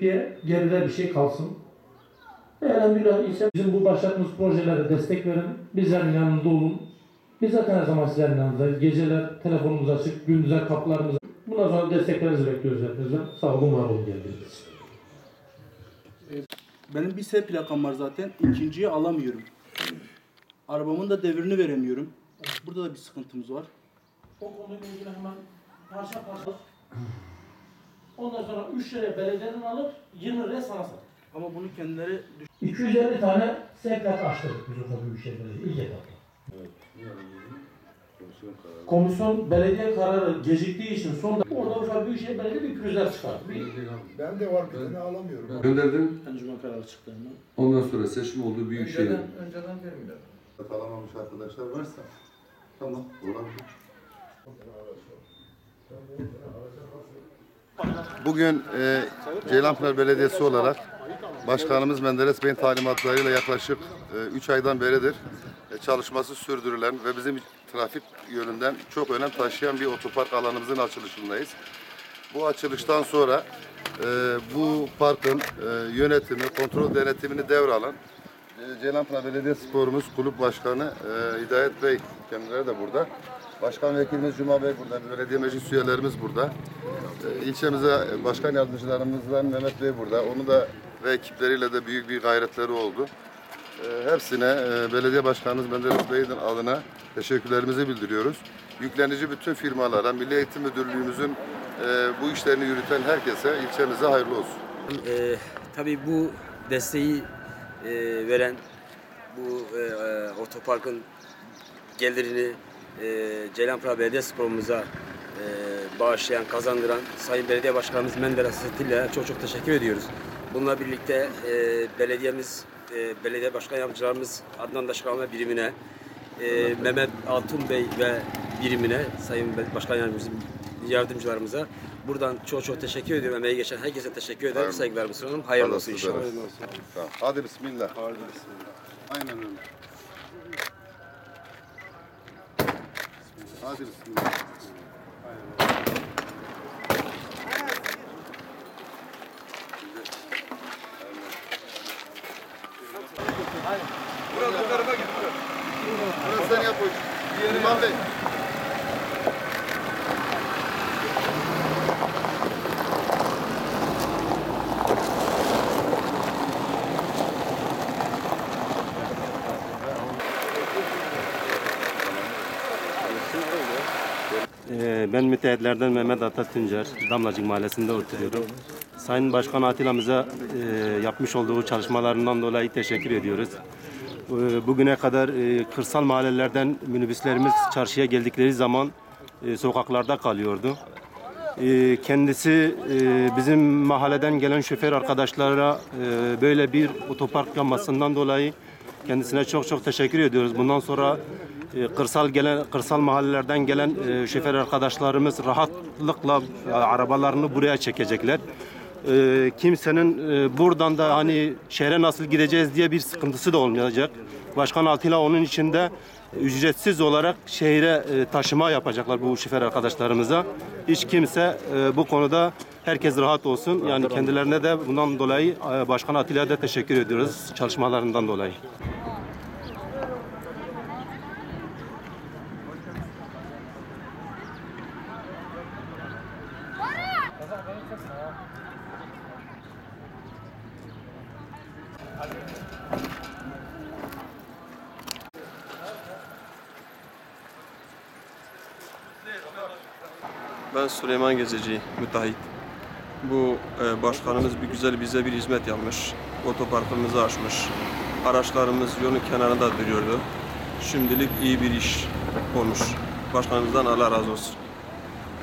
diye geride bir şey kalsın. Elhamdülillah ise bizim bu başlattığımız projelere destek verin. Bizlerin yanında olun. Biz zaten her zaman sizlerin yanındayız. Geceler telefonumuz açık, gündüzler kapılarımız Bundan sonra desteklerinizi bekliyoruz hepinizden. Sağ olun, var olun geldiğiniz. Benim bir S plakam var zaten. İkinciyi alamıyorum. Arabamın da devrini veremiyorum. Burada da bir sıkıntımız var. O konuyla ilgili hemen parça parça Ondan sonra 3 liraya belediyeden alır, 20 liraya sana satar. Ama bunu kendileri 250 tane sevkiyat açtırdık biz Urfa Büyükşehir Belediyesi ilk etapta. Komisyon belediye kararı geciktiği için son orada Urfa Büyükşehir Belediyesi bir pürüzler çıkardı. Bir Ben de var bir tane alamıyorum. Gönderdim. Encümen kararı çıktı hemen. Ondan sonra seçim oldu Büyükşehir. Önceden, önceden vermiyorlar. alamamış arkadaşlar varsa tamam olabilir. Bugün e, Ceylanpınar Belediyesi olarak Başkanımız Menderes Bey'in talimatlarıyla yaklaşık 3 aydan beridir e, çalışması sürdürülen ve bizim trafik yönünden çok önem taşıyan bir otopark alanımızın açılışındayız. Bu açılıştan sonra e, bu parkın e, yönetimi, kontrol denetimini devralan e, Ceylanpınar Belediye Sporumuz Kulüp Başkanı e, Hidayet Bey kendileri de burada. Başkan Vekilimiz Cuma Bey burada, belediye meclis üyelerimiz burada. E, ilçemize e, başkan yardımcılarımızdan Mehmet Bey burada. Onu da ve ekipleriyle de büyük bir gayretleri oldu. E, hepsine e, belediye başkanımız Menderes Bey'in adına teşekkürlerimizi bildiriyoruz. Yüklenici bütün firmalara, Milli Eğitim Müdürlüğümüzün e, bu işlerini yürüten herkese ilçemize hayırlı olsun. Ee, tabii bu desteği e, veren bu e, e, otoparkın gelirini e, Ceylanpınar Belediye Sporumuza e, bağışlayan, kazandıran Sayın Belediye Başkanımız Menderes Hasreti'yle çok çok teşekkür ediyoruz. Bununla birlikte e, belediyemiz, e, belediye başkan yardımcılarımız Adnan Daşkanlı birimine, e, Mehmet Altun Bey ve birimine, Sayın Başkan Yardımcımız, yardımcılarımıza buradan çok çok teşekkür ediyorum. Emeği geçen herkese teşekkür ederim. Hayırlı. Saygılarımı sunuyorum. Hayırlı olsun inşallah. versin. Tamam. Hadi bismillah. Hadi bismillah. Aynen öyle. Hadi bismillah. Burası sen yap o işi. İmam Bey. Ben müteahhitlerden Mehmet Ata Tüncer, Damlacık Mahallesi'nde oturuyorum. Sayın Başkan Atilla'mıza e, yapmış olduğu çalışmalarından dolayı teşekkür ediyoruz. E, Bugüne kadar e, kırsal mahallelerden minibüslerimiz çarşıya geldikleri zaman sokaklarda kalıyordu. Kendisi bizim mahalleden gelen şoför arkadaşlara böyle bir otopark yapmasından dolayı kendisine çok çok teşekkür ediyoruz. Bundan sonra kırsal gelen kırsal mahallelerden gelen e, şoför arkadaşlarımız rahatlıkla e, arabalarını buraya çekecekler. E, kimsenin e, buradan da hani şehre nasıl gideceğiz diye bir sıkıntısı da olmayacak. Başkan Atilla onun içinde ücretsiz olarak şehre e, taşıma yapacaklar bu şoför arkadaşlarımıza. Hiç kimse bu konuda herkes rahat olsun. Yani kendilerine de bundan dolayı Başkan Atilla'ya da teşekkür ediyoruz çalışmalarından dolayı. Ben Süleyman Gezeci, müteahhit. Bu e, başkanımız bir güzel bize bir hizmet yapmış. Otoparkımızı açmış. Araçlarımız yolun kenarında duruyordu. Şimdilik iyi bir iş olmuş. Başkanımızdan Allah razı olsun.